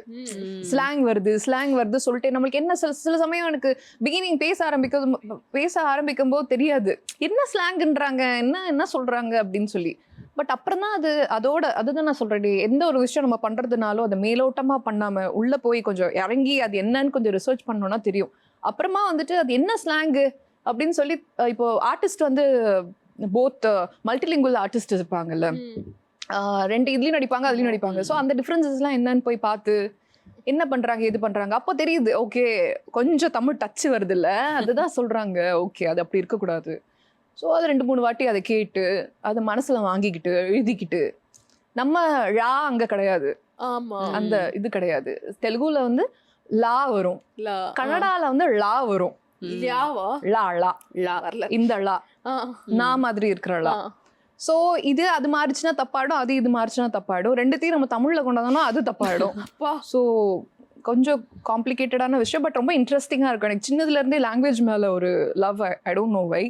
ஸ்லாங் வருது ஸ்லாங் வருது சொல்லிட்டு நம்மளுக்கு என்ன சில சில சமயம் எனக்கு பிகினிங் பேச ஆரம்பிக்கும் பேச ஆரம்பிக்கும் போது தெரியாது. என்ன ஸ்லாங்ன்றாங்க என்ன என்ன சொல்றாங்க அப்படின்னு சொல்லி. பட் அப்புறம் தான் அது அதோட அதுதான் நான் சொல்றேன். எந்த ஒரு விஷயம் நம்ம பண்றதுனாலும் அதை மேலோட்டமா பண்ணாம உள்ள போய் கொஞ்சம் இறங்கி அது என்னன்னு கொஞ்சம் ரிசர்ச் பண்ணோம்னா தெரியும். அப்புறமா வந்துட்டு அது என்ன ஸ்லாங்கு அப்படின்னு சொல்லி இப்போ ஆர்டிஸ்ட் வந்து போத் மல்டிலிங்குவல் ஆர்டிஸ்ட் இருப்பாங்கல்ல. ரெண்டு இதுலயும் நடிப்பாங்க அதுலயும் நடிப்பாங்க. ஸோ அந்த டிஃப்ரென்சஸ்லாம் என்னன்னு போய் பார்த்து என்ன பண்றாங்க எது பண்றாங்க? அப்போ தெரியுது ஓகே கொஞ்சம் தமிழ் டச் வருது இல்ல அதுதான் சொல்றாங்க ஓகே அது அப்படி இருக்கக்கூடாது. ஸோ அது ரெண்டு மூணு வாட்டி அதை கேட்டு அதை மனசுல வாங்கிக்கிட்டு எழுதிக்கிட்டு நம்ம ழா அங்க கிடையாது. ஆமா. அந்த இது கிடையாது. தெலுங்குல வந்து லா வரும். இல்ல கன்னடால வந்து லா வரும். லியாவா லா லா. லா வரல. இந்த லா. ஆ. நான் மாதிரி இருக்கிற லா. ஆ. ஸோ இது அது மாறிச்சுன்னா தப்பாயிடும் அது இது மாறிச்சுன்னா தப்பாயிடும். ரெண்டுத்தையும் நம்ம தமிழ்ல கொண்டாந்தோம்னா அது தப்பாயிடும். அப்பா. ஸோ கொஞ்சம் காம்ப்ளிகேட்டடான விஷயம் பட் ரொம்ப இன்ட்ரெஸ்டிங்காக இருக்கும். எனக்கு சின்னதுல இருந்தே லாங்குவேஜ் மேலே ஒரு love I don't know why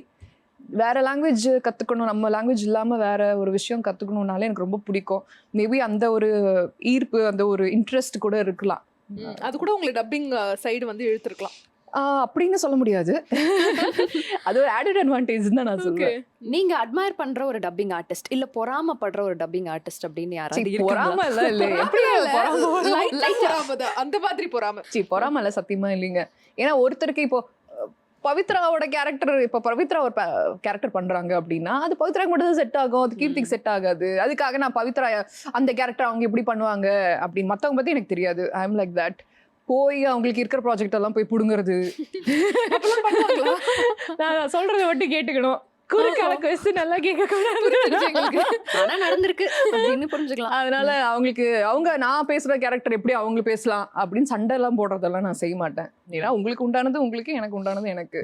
வேற லாங்குவேஜ் கற்றுக்கணும் நம்ம லாங்குவேஜ் இல்லாமல் வேற ஒரு விஷயம் கற்றுக்கணுன்னாலே எனக்கு ரொம்ப பிடிக்கும். மேபி அந்த ஒரு ஈர்ப்பு அந்த ஒரு இன்ட்ரெஸ்ட் கூட இருக்கலாம். அது கூட உங்களை டப்பிங் சைடு வந்து இழுத்துருக்கலாம். அப்படின்னு சொல்ல முடியாது. அது ஒரு ஆடட் அட்வான்டேஜ் தான் நான் சொல்லுவேன். நீங்க அட்மயர் பண்ற ஒரு டப்பிங் ஆர்டிஸ்ட் இல்ல பொறாமப்படுற ஒரு டப்பிங் ஆர்டிஸ்ட் அப்படின்னு யாராவது? பொறாம இல்ல இல்ல. எப்படி பொறாம அந்த மாதிரி பொறாம. சி பொறாம இல்ல சத்தியமா இல்லைங்க. ஏன்னா ஒருத்தருக்கு இப்போ பவித்ராவோட கேரக்டர் இப்போ பவித்ரா ஒரு கேரக்டர் பண்றாங்க அப்படின்னா அது பவித்ராக்கு மட்டும் தான் செட் ஆகும். அது கீர்த்திக்கு செட் ஆகாது. அதுக்காக நான் பவித்ரா அந்த கேரக்டர் அவங்க எப்படி பண்ணுவாங்க அப்படின்னு மத்தவங்க பத்தி எனக்கு தெரியாது. ஐ எம் லைக் தட் போய் அவங்களுக்கு இருக்கிற ப்ராஜெக்ட் எல்லாம் போய் புடுங்குறது. நான் சொல்றத மட்டும் கேட்டுக்கணும். குறுக்கால கொஸ்டின் எல்லாம் கேட்க. ஆனா நடந்திருக்கு. அப்படின்னு புரிஞ்சுக்கலாம். அதனால அவங்களுக்கு அவங்க நான் பேசுற கேரக்டர் எப்படி அவங்க பேசலாம் அப்படின்னு சண்டை எல்லாம் போடுறதெல்லாம் நான் செய்ய மாட்டேன். ஏன்னா உங்களுக்கு உண்டானது உங்களுக்கு எனக்கு உண்டானது எனக்கு.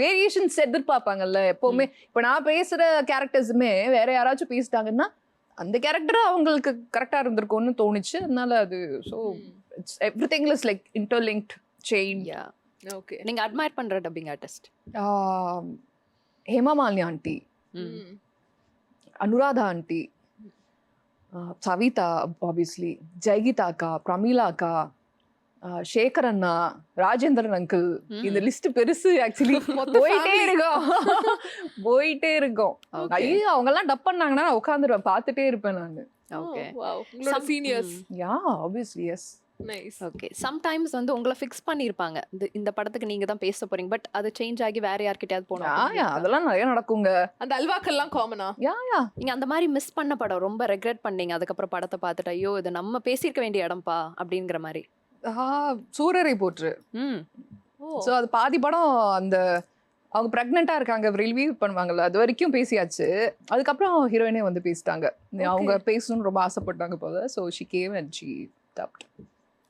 வேரியேஷன்ஸ் எதிர்பார்ப்பாங்கல்ல எப்பவுமே. இப்போ நான் பேசுற கேரக்டர்ஸுமே வேற யாராச்சும் பேசிட்டாங்கன்னா அந்த கேரக்டர் அவங்களுக்கு கரெக்டா இருந்திருக்கும்னு தோணுச்சு. அதனால அது so it's everything is like interlinked chain yeah okay நீங்க அட்மையர் பண்ற dubbing artist Hema Malini aunty. Anuradha aunty. Savitha obviously Jayageetha அக்கா பிரமீளா அக்கா சேகர் அண்ணா ராஜேந்திரன் அங்கிள் இந்த லிஸ்ட் பெருசு ஆக்சுவலி போயிட்டே. இருக்கோம். போயிட்டே இருக்கோம். ஐயோ அவங்க எல்லாம் டப் பண்ணாங்கன்னா நான் உட்காந்துருவேன் பார்த்துட்டே இருப்பேன் நான். Okay seniors yeah obviously yes nice okay sometimes வந்து உங்களை ஃபிக்ஸ் பண்ணிருப்பாங்க. இந்த இந்த படத்துக்கு நீங்க தான் பேச போறீங்க. பட் அது சேஞ்ச் ஆகி வேற யார்கிட்டயாவது யா அதெல்லாம் நிறைய நடக்குங்க. அந்த அல்வாக்கெல்லாம் காமனா யா யா நீங்க அந்த மாதிரி மிஸ் பண்ண படம் ரொம்ப ரெக்ரெட் பண்ணீங்க. அதுக்கப்புறம் படத்தை பார்த்துட்டு ஐயோ இது நம்ம பேசியிருக்க வேண்டிய இடம்ப்பா அப்படிங்கிற மாதிரி. சூரரை போற்று. ம். ஸோ அது பாதி படம் அந்த அவங்க ப்ரெக்னெண்ட்டாக இருக்காங்க ரிலீவ் பண்ணுவாங்கல்ல அது வரைக்கும் பேசியாச்சு. அதுக்கப்புறம் ஹீரோயினே வந்து பேசிட்டாங்க. அவங்க பேசணும்னு ரொம்ப ஆசைப்பட்டாங்க போல. So she came and she dubbed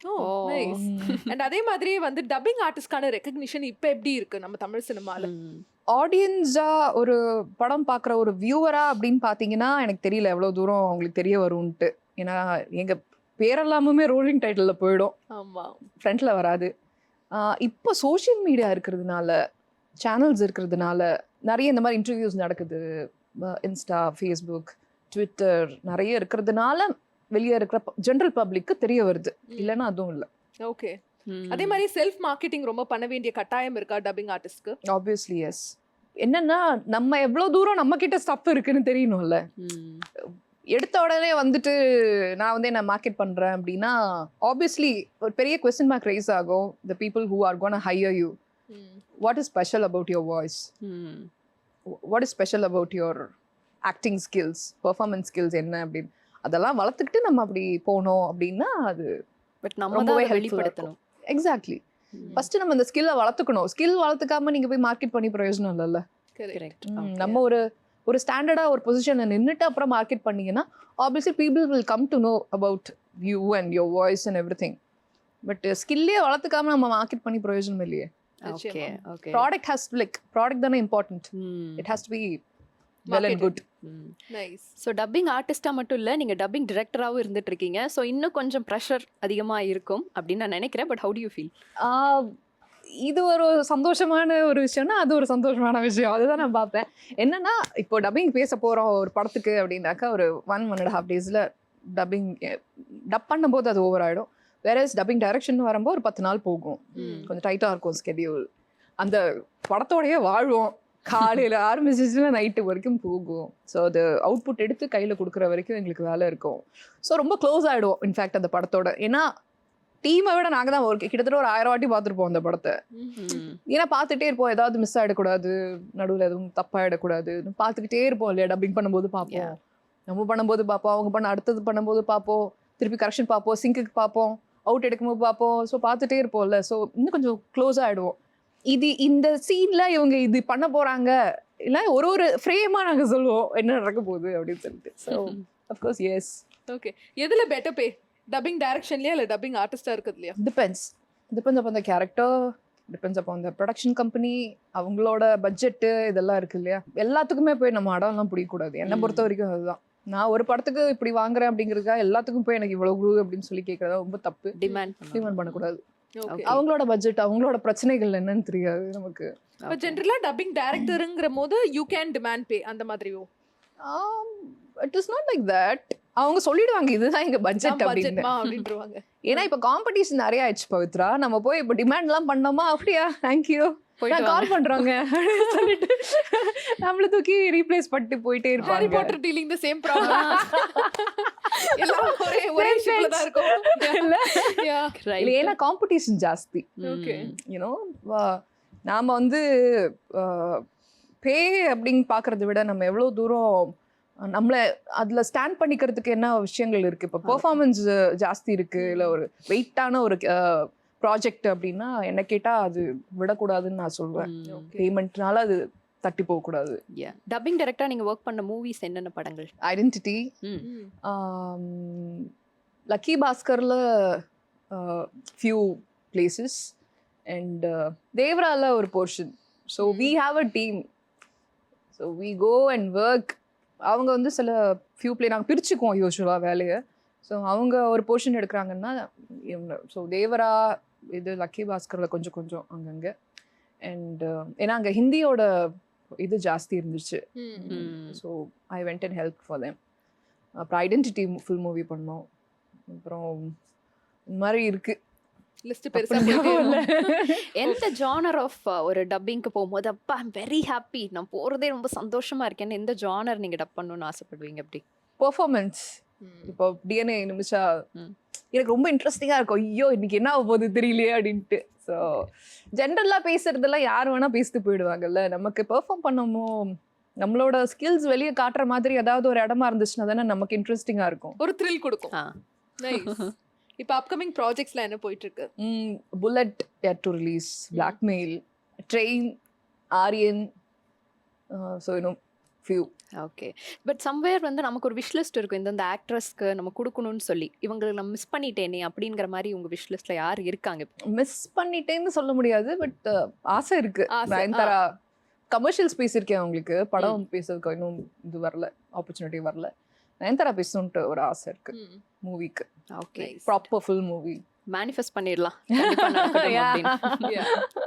and அதே மாதிரியே வந்து டப்பிங் ஆர்டிஸ்ட்கான ரெகக்னிஷன் இப்போ எப்படி இருக்கு? நம்ம தமிழ் சினிமால? ம். ஆடியன்ஸா ஒரு படம் பார்க்குற ஒரு வியூவரா அப்படின்னு பார்த்தீங்கன்னா எனக்கு தெரியல எவ்வளோ தூரம் அவங்களுக்கு தெரிய வரும்ன்ட்டு. ஏன்னா எங்கள் பேரெல்லாமுமே ரோலிங் டைட்டிலில் போயிடும். ஆமா. ஃப்ரண்ட்ல வராது. இப்போ சோஷியல் மீடியா இருக்கிறதுனால சேனல்ஸ் இருக்கிறதுனால நிறைய இந்த மாதிரி இன்டர்வியூஸ் நடக்குது. இன்ஸ்டா ஃபேஸ்புக் ட்விட்டர் நிறைய இருக்கிறதுனால வெளியே இருக்கிற ஜென்ரல் பப்ளிக்கு தெரிய வருது. இல்லைன்னா அதுவும் இல்லை. ஓகே. அதே மாதிரி செல்ஃப் மார்க்கெட்டிங் ரொம்ப பண்ண வேண்டிய கட்டாயம் இருக்கா டப்பிங் ஆர்டிஸ்ட்க்கு ஆப்வியஸ்லி எஸ் என்னன்னா நம்ம எவ்வளோ தூரம் நம்ம கிட்ட ஸ்டஃப் இருக்குன்னு தெரியணும்ல. எடுத்த உடனே வந்துட்டு நான் வந்து என்ன மார்க்கெட் பண்றேன் அப்படின்னா ஆப்வியஸ்லி ஒரு பெரிய கொஸ்டின் மார்க் ரைஸ் ஆகும். The people who are gonna hire you what is special about your voice. What is special about your acting skills performance skills என்ன அப்படின்னு? அதெல்லாம் வளர்த்துக்கிட்டு நம்ம அப்படி போனோம் அப்படின்னா அது பட் நம்ம வெளிப்படுத்தணும். எக்ஸாக்ட்லி ம். ஃபர்ஸ்ட் நம்ம அந்த ஸ்கில்லை வளர்த்துக்கணும். ஸ்கில் வளர்த்துக்காம நீங்க போய் மார்க்கெட் பண்ணி பிரயோஜனம் இல்லைல்ல. நம்ம ஒரு ஒரு ஸ்டாண்டர்டா ஒரு பொசிஷனில் நின்றுட்டு அப்புறம் மார்க்கெட் பண்ணீங்கன்னா obviously people will come to know about you and your voice and everything but ஸ்கில்லே வளர்த்துக்காம நம்ம மார்க்கெட் பண்ணி பிரயோஜனம் இல்லையே. ஓகே நிச்சயமா. Okay product has like product தானே important. It has to be well and. Good so dubbing ஆர்டிஸ்டா மட்டும் இல்ல நீங்க டப்பிங் டிரெக்டராகவும் இருந்துட்டு இருக்கீங்க ஸோ இன்னும் கொஞ்சம் ப்ரெஷர் அதிகமா இருக்கும் அப்படின்னு நான் நினைக்கிறேன். But how do you feel இது ஒரு சந்தோஷமான ஒரு விஷயம்னா அது ஒரு சந்தோஷமான விஷயம். அதுதான் நான் பார்ப்பேன். என்னன்னா இப்போ டப்பிங் பேச போறோம் ஒரு படத்துக்கு அப்படின்னாக்கா ஒரு ஒன் ஒன் அண்ட் ஹாஃப் டேஸ்ல டப்பிங் டப் பண்ணும்போது அது ஓவர் ஆயிடும். வேற டப்பிங் டைரக்ஷன் வரும்போது ஒரு பத்து நாள் போகும். ம். கொஞ்சம் டைட்டா இருக்கும் ஸ்கெடியூல் அந்த படத்தோடயே வாழ்வோம். காலையில ஆரம்பிச்சிச்சுன்னா நைட்டு வரைக்கும் போகும். ஸோ அது அவுட்புட் எடுத்து கையில கொடுக்குற வரைக்கும் எங்களுக்கு வேலை இருக்கும். ஸோ ரொம்ப க்ளோஸ் ஆயிடுவோம் இன்ஃபேக்ட் அந்த படத்தோட. ஏன்னா டீமை விட நாங்கள் தான் ஒரு கிட்டத்தட்ட ஒரு ஆயிரம் வாட்டி பார்த்துருப்போம் அந்த படத்தை. ஏன்னா பார்த்துட்டே இருப்போம் ஏதாவது மிஸ் ஆகிடக்கூடாது நடுவில் எதுவும் தப்பாயிடக்கூடாது. பார்த்துக்கிட்டே இருப்போம் இல்லையா டப்பிங் பண்ணும்போது பார்ப்போம். நம்ம பண்ணும்போது பார்ப்போம் அவங்க பண்ண அடுத்தது பண்ணும்போது பார்ப்போம். திருப்பி கரெக்ஷன் பார்ப்போம் சிங்குக்கு பார்ப்போம் அவுட் எடுக்கும்போது பார்ப்போம். ஸோ பார்த்துட்டே இருப்போம்ல. ஸோ இன்னும் கொஞ்சம் க்ளோஸ் ஆகிடுவோம் இது இந்த சீன்ல இவங்க இது பண்ண போறாங்க. இல்லை ஒரு ஒரு ஃப்ரேமா நாங்கள் சொல்லுவோம் என்ன நடக்க போகுது அப்படின்னு சொல்லிட்டு. So of course yes okay எதுல பெட்டர் பே டப்பிங் டைரக்ஷன்லயா இல்ல டப்பிங் ஆர்டிஸ்டா இருக்கிறதுலயா டிபெண்ட்ஸ் டிபெண்ட்ஸ் அப்போ அந்த கேரக்டர் டிபெண்ட்ஸ் அப்போ அந்த ப்ரொடக்ஷன் கம்பெனி அவங்களோட பட்ஜெட்டு இதெல்லாம் இருக்கு இல்லையா? எல்லாத்துக்குமே போய் நம்ம அடம்லாம் பிடிக்கக்கூடாது. என்னை. பொறுத்த வரைக்கும் அதுதான். நான் ஒரு படத்துக்கு இப்படி வாங்குறேன் அப்படிங்கிறதுக்காக எல்லாத்துக்கும் போய் எனக்கு இவ்வளவு குரு அப்படின்னு சொல்லி கேட்கறது ரொம்ப தப்பு. டிமாண்ட் டிமாண்ட் பண்ணக்கூடாது. அவங்களோட பட்ஜெட் அவங்களோட பிரச்சனைகள் என்னன்னு தெரியாது நமக்கு. இப்போ ஜென்ரலா டப்பிங் டைரக்டருங்கிற போது யூ கேன் டிமாண்ட் பே அந்த மாதிரியோ it is not like that அவங்க சொல்லிடுவாங்க இதுதான் எங்க பட்ஜெட் அப்படின்னு. ஏன்னா இப்ப காம்படிஷன் நிறைய ஆயிடுச்சு பவித்ரா. நம்ம போய் இப்போ டிமாண்ட் எல்லாம் பண்ணோமா? அப்படியா? தேங்க்யூ நான் கால் பண்றோங்க சொல்லிட்டு நம்மள தூக்கி ரீப்ளேஸ் பண்ணிட்டு போயிட்டே ஹாரி இருப்பாங்க Potter dealing the same problem எல்லாம் ஒரே ஒரே ஷிப்ல தான் இருக்கும். இல்ல? ஏன்னா காம்படிஷன் ஜாஸ்தி. Okay. யூனோ நாம வந்து பே அப்படின்னு பார்க்கறத விட நம்ம எவ்வளோ தூரம் நம்மள அதுல ஸ்டாண்ட் பண்ணிக்கிறதுக்கு என்ன விஷயங்கள் இருக்கு? இப்போ பெர்ஃபார்மன்ஸ் ஜாஸ்தி இருக்கு. இல்ல ஒரு வெயிட்டான ஒரு ப்ராஜெக்ட் அப்படின்னா என்ன கேட்டா அது விடக்கூடாதுன்னு நான் சொல்வேன். பேமெண்ட்னால அது தட்டி போகக்கூடாது. டப்பிங் டைரக்டா நீங்க ஒர்க் பண்ண மூவிஸ் என்னென்ன படங்கள்? ஐடென்டிட்டி ம். லக்கி பாஸ்கரில் ஃபியூ பிளேசஸ் அண்ட் தேவரால ஒரு portion so we have a team so we go and work அவங்க வந்து சில ஃபியூ பிளே நாங்கள் பிரிச்சுக்குவோம் யூஸ்வலாக வேலையை. ஸோ அவங்க ஒரு போர்ஷன் எடுக்கிறாங்கன்னா ஸோ தேவரா இது லக்கி பாஸ்கரில் கொஞ்சம் கொஞ்சம் அங்கங்கே. அண்ட் ஏன்னா அங்கே ஹிந்தியோட இது ஜாஸ்தி இருந்துச்சு. So I went and help for them அப்புறம் ஐடென்டிட்டி ஃபுல் மூவி பண்ணோம். அப்புறம் இந்த மாதிரி இருக்கு. லிஸ்ட் பெருசா அப்படி போயிட்டே ஞாபகம் இருக்கும். இல்ல. எந்த ஜானர் ஆஃப் ஒரு டப்பிங்க்கு போகும்போது அப்பா ஐம் வெரி ஹாப்பி நான் போறதே ரொம்ப சந்தோஷமா இருக்கேன்னு எந்த ஜானர் நீங்க டப் பண்ணணும்னு ஆசைப்படுவீங்க? அப்படி. பெர்ஃபார்மன்ஸ். இப்போ டிஎன்ஏ நிமிஷா ம். எனக்கு ரொம்ப இன்ட்ரெஸ்டிங்காக இருக்கும். ஐயோ இன்னைக்கு என்ன ஆக போகுது தெரியலையே அப்படின்ட்டு. ஸோ ஜென்ரலாக பேசுறதெல்லாம் யார் வேணா பேசிட்டு போயிடுவாங்கல்ல. நமக்கு பெர்ஃபார்ம் பண்ணமோ நம்மளோட ஸ்கில்ஸ் வெளியே காட்டுற மாதிரி ஏதாவது ஒரு இடமா இருந்துச்சுன்னா தானே நமக்கு இன்ட்ரெஸ்டிங்காக இருக்கும். ஒரு த்ரில் கொடுக்கும். இப்போ அப்கமிங் ப்ராஜெக்ட்ஸ்ல என்ன போயிட்டு இருக்கு bullet yet to release blackmail train Aryan so இன்னும் ஃபியூ ஓகே பட் சம்வேர் வந்து நமக்கு ஒரு விஷ் லிஸ்ட் இருக்கும். இந்த ஆக்ட்ரஸ்க்கு நம்ம கொடுக்கணும்னு சொல்லி. இவங்களுக்கு நான் மிஸ் பண்ணிட்டேனே அப்படிங்கிற மாதிரி உங்க விஷ் லிஸ்ட்ல யார் இருக்காங்க? மிஸ் பண்ணிட்டேன்னு சொல்ல முடியாது பட் ஆசை இருக்கு. ஆசை, நயன்தாரா கமர்ஷியல்ஸ் பேசியிருக்கேன் அவங்களுக்கு. படம் பேசுறதுக்கு இன்னும் இது வரல ஆப்பர்ச்சுனிட்டி வரல. நயன்தாரா பேசணுன்ட்டு ஒரு ஆசை இருக்கு. மூவிக்கு okay proper full movie manifest பண்ணிடலாம்.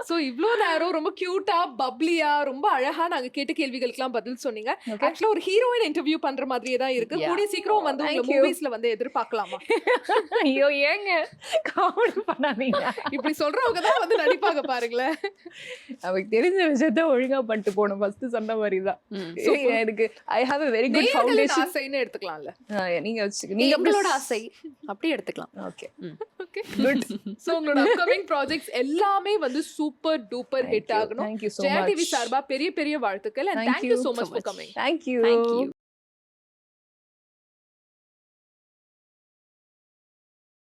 சோ இவ்ளோ நேரம் ரொம்ப கியூட்டா பப்ளியா ரொம்ப அழகா நாங்க கேட்ட கேள்விகளுக்கெல்லாம் பதில் சொன்னீங்க. ஆக்சுவலா ஒரு ஹீரோயின் இன்டர்வியூ பண்ற மாதிரியே தான் இருக்கு. கூடிய சீக்கிரம் வந்து உங்க. மூவிஸ்ல வந்து எதிர்பார்க்கலாமா? ஐயோ ஏங்க. காமெடி பண்ணாதீங்க. இப்படி சொல்றவங்க தான் வந்து நடிப்பாங்க பாருங்களேன். நமக்கு தெரிஞ்ச விஷயத்த ஒழுங்கா பண்ணிட்டு போகணும். ஃபர்ஸ்ட் சொன்ன மாதிரி தான். எனக்கு I have a very good foundation ஆசைன்னு எடுத்துக்கலாம்ல. நீங்க வச்சுக்க நீங்க எங்களோட ஆசை. அப்படி எடுத்துக்கலாம். ஓகே ஓகே குட் சோ உங்களோட அப்கமிங் ப்ராஜெக்ட்ஸ் எல்லாமே வந்து சூப்பர் டூப்பர் ஹிட் ஆகணும். ஸோ ஜெயா டிவி சார்பா பெரிய பெரிய வாழ்த்துக்கள் and thank you so much for. Coming thank you Thank you.